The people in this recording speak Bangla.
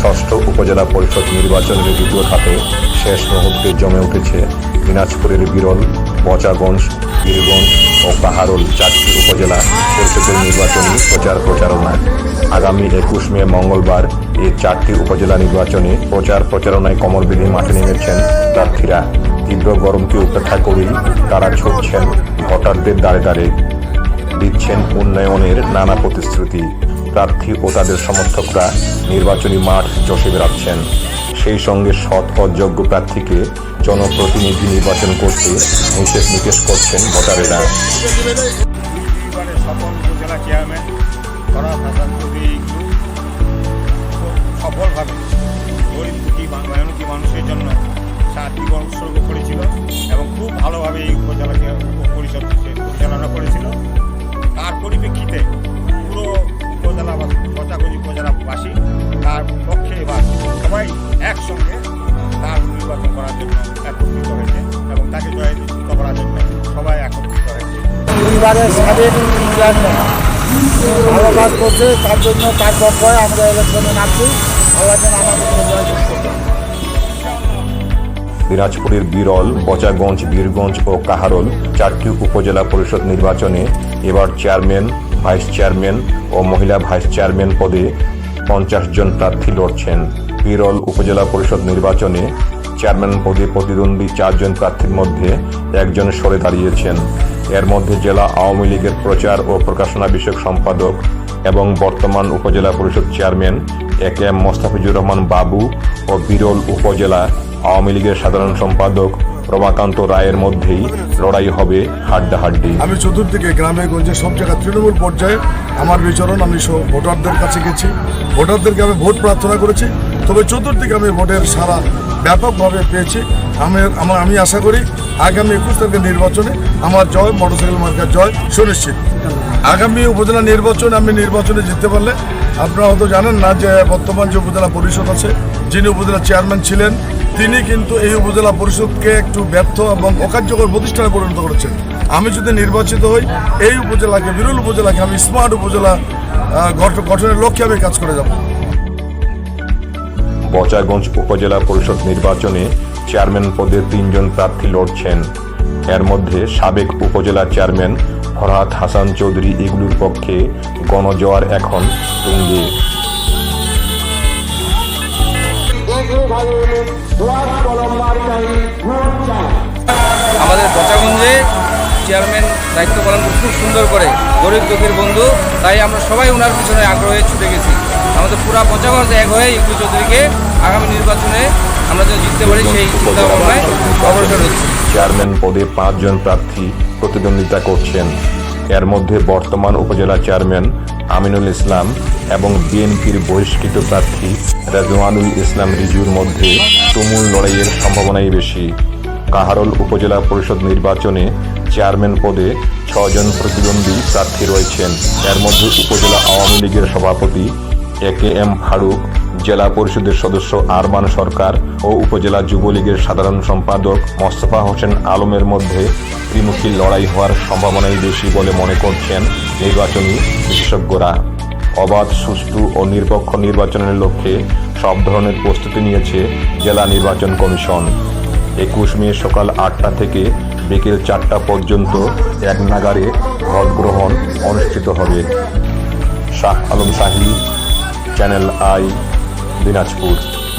ষষ্ঠ উপজেলা পরিষদ নির্বাচনের দ্বিতীয় ধাপে শেষ মুহূর্তে জমে উঠেছে দিনাজপুরের বিরল বচাগঞ্জ বীরগঞ্জ ও পাহাড়ল চারটি উপজেলা পরিষদের নির্বাচনী প্রচার প্রচারণা। আগামী একুশ মে মঙ্গলবার এই চারটি উপজেলা নির্বাচনে প্রচার প্রচারণায় কমর বেঁধে মাঠে নেমেছেন প্রার্থীরা তীব্র গরমকে উপেক্ষা করেই তারা ছুটছেন ভোটারদের দ্বারে দ্বারে। দিচ্ছেন উন্নয়নের নানা প্রতিশ্রুতি। প্রার্থী ও তাদের সমর্থকরা নির্বাচনী মাঠ চষে বেড়াচ্ছেন। সেই সঙ্গে সৎ ও যোগ্য প্রার্থীকে জনপ্রতিনিধি নির্বাচন করতে নিষেধ নিকেশ করছেন ভোটারেরা। সফলভাবে গরিব দুঃখী বা মানুষের জন্য সাতটি উৎসর্গ করেছিল এবং খুব ভালোভাবে এই উপজেলাকে পরিচালনা করেছিল। তার পরিপ্রেক্ষিতে পুরো উপজেলা বা পচাগঞ্জ উপজেলাবাসী তার পক্ষে এবার সবাই একসঙ্গে তার নির্বাচন করার জন্য একত্রিত হয়েছে এবং তাকে জয়যুক্ত করার জন্য সবাই একত্রিত হয়েছে। পরিবারের সাবেক ভালো কাজ করছে তার জন্য তার পক্ষে আমরা ইলেকশনে নামছি। আল্লাহ যেন আমাদেরকে জয়যুক্ত দিনাজপুরের বিরল বচাগঞ্জ বীরগঞ্জ ও কাহারল চারটি উপজেলা পরিষদ নির্বাচনে এবার চেয়ারম্যান, ভাইস চেয়ারম্যান ও মহিলা ভাইস চেয়ারম্যান পদে পঞ্চাশ জন প্রার্থী লড়ছেন। বিরল উপজেলা পরিষদ নির্বাচনে চেয়ারম্যান পদে প্রতিদ্বন্দ্বী চারজন প্রার্থীর মধ্যে একজন সরে দাঁড়িয়েছেন। এর মধ্যে জেলা আওয়ামী লীগের প্রচার ও প্রকাশনা বিষয়ক সম্পাদক এবং বর্তমান উপজেলা পরিষদ chairman A K M Mostafizur Rahman Babu ও বিরল উপজেলা আওয়ামী লীগের সাধারণ সম্পাদক রমাকান্ত রায়ের মধ্যেই লড়াই হবে হাড্ডাহাড্ডি। আমি চতুর্দিকে গ্রামে, গঞ্জে, সব জায়গায় তৃণমূল পর্যায়ে আমার বিচরণ, আমি ভোটারদের কাছে গেছি। ভোটারদেরকে আমি ভোট প্রার্থনা করেছি, তবে চতুর্দিকে আমি ভোটের সারা ব্যাপকভাবে পেয়েছি। আমি, আমার, আমি আশা করি আগামী একুশ তারিখের নির্বাচনে আমার জয়, মোটরসাইকেল মার্কার জয় সুনিশ্চিত। আগামী উপজেলা নির্বাচন আমি নির্বাচনে জিততে পারলে, আপনারা হয়তো জানেন না যে বর্তমান যে উপজেলা পরিষদ আছে, যিনি উপজেলা চেয়ারম্যান ছিলেন তিনি কিন্তু এই উপজেলা পরিষদকে একটু ব্যর্থ এবং অকার্যকর প্রতিষ্ঠানে পরিণত করেছেন। আমি যদি নির্বাচিত হই, এই উপজেলাকে, বিরল উপজেলাকে আমি স্মার্ট উপজেলা গঠনের লক্ষ্যে আমি কাজ করে যাব। বচাগঞ্জ উপজেলা পরিষদ নির্বাচনে চেয়ারম্যান পদে তিনজন প্রার্থী লড়ছেন। এর মধ্যে সাবেক উপজেলা চেয়ারম্যান ফরহাদ হাসান চৌধুরী এগুলোর পক্ষে গণজোয়ার এখন তুঙ্গে। আমাদের বচাগঞ্জে চেয়ারম্যান দায়িত্ব পালন খুব সুন্দর করে। গরিব দুঃখীর বন্ধু তাই আমরা সবাই ওনার পিছনে আগ্রহে ছুটে গেছি। আমাদের পুরা বচাগঞ্জ এক হয়ে ইকলু চৌধুরীকে আগামী নির্বাচনে আমরা যেন জিততে পারি সেই চিন্তা ভাবনায় অগ্রসর হচ্ছি। চেয়ারম্যান পদে পাঁচজন প্রার্থী প্রতিদ্বন্দ্বিতা করছেন। এর মধ্যে বর্তমান উপজেলা চেয়ারম্যান আমিনুল ইসলাম এবং বিএনপির বহিষ্কৃত প্রার্থী রাজওয়ানুল ইসলাম রিজুর মধ্যে তুমুল লড়াইয়ের সম্ভাবনাই বেশি। কাহারল উপজেলা পরিষদ নির্বাচনে চেয়ারম্যান পদে ছজন প্রতিদ্বন্দ্বী প্রার্থী রয়েছেন। এর মধ্যে উপজেলা আওয়ামী লীগের সভাপতি এ কে এম ফারুক জেলা পরিষদের সদস্য আরমান সরকার ও উপজেলা যুবলীগের সাধারণ সম্পাদক মোস্তফা হোসেন আলমের মধ্যে ত্রিমুখী লড়াই হওয়ার সম্ভাবনাই বেশি বলে মনে করছেন নির্বাচনী বিশেষজ্ঞরা। অবাধ, সুষ্ঠু ও নিরপেক্ষ নির্বাচনের লক্ষ্যে সব ধরনের প্রস্তুতি নিয়েছে জেলা নির্বাচন কমিশন। একুশ মে সকাল আটটা থেকে বিকেল চারটা পর্যন্ত এক নাগারে ভোট গ্রহণ অনুষ্ঠিত হবে। Shah Alam Shahi channel I Dinatiputo.